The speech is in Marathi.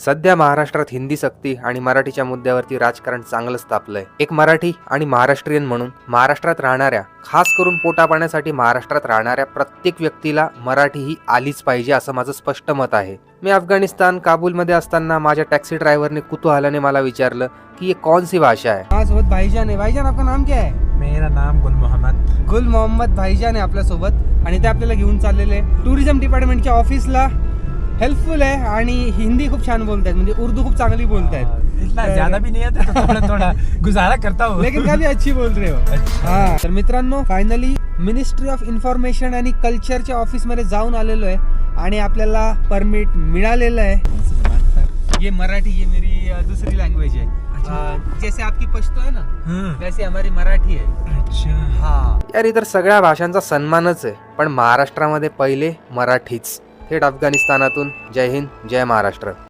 सध्या महाराष्ट्रात हिंदी सक्ती आणि मराठीच्या मुद्द्यावरती राजकारण चांगलंच तापलंय. एक मराठी आणि महाराष्ट्रीयन म्हणून महाराष्ट्रात राहणाऱ्या खास करून पोटा पाण्यासाठी महाराष्ट्रात राहणाऱ्या प्रत्येक व्यक्तीला मराठी ही आलीच पाहिजे असं माझं स्पष्ट मत आहे. मी अफगाणिस्तान काबूलमध्ये असताना माझ्या टॅक्सी ड्रायव्हरने कुतूहलाने मला विचारलं की ये कौन सी भाषा है माझ्यासोबत भाईजान आहे. भाईजान आपका नाम क्या है? मेरा नाम गुल मोहम्मद. गुल मोहम्मद भाईजान आहे आपल्यासोबत आणि ते आपल्याला घेऊन चाललेले टुरिझम डिपार्टमेंटच्या ऑफिसला हेल्पफुल आहे आणि हिंदी खूप छान बोलतायत म्हणजे उर्दू खूप चांगली बोलतायत. इतना ज्यादा भी नहीं आता तो थोड़ा थोड़ा गुजारा करता हूँ. लेकिन काफी अच्छी बोल रहे हो. अच्छा. हा. तर मित्रांनो फायनली मिनिस्ट्री ऑफ इन्फॉर्मेशन आणि कल्चरच्या ऑफिसमध्ये जाऊन आलेलो आहे आणि आपल्याला परमिट मिळालेलं आहे. ये मराठी ये मेरी अ, दूसरी लैंग्वेज है अ, जैसे आपकी पश्तो है ना हाँ, वैसे हमारी मराठी है. अच्छा. हा. यार इतर सगळ्या भाषांचा सन्मानच आहे पण महाराष्ट्रामध्ये पहिले मराठीच. थेट अफगाणिस्तानातून. जय हिंद जय महाराष्ट्र.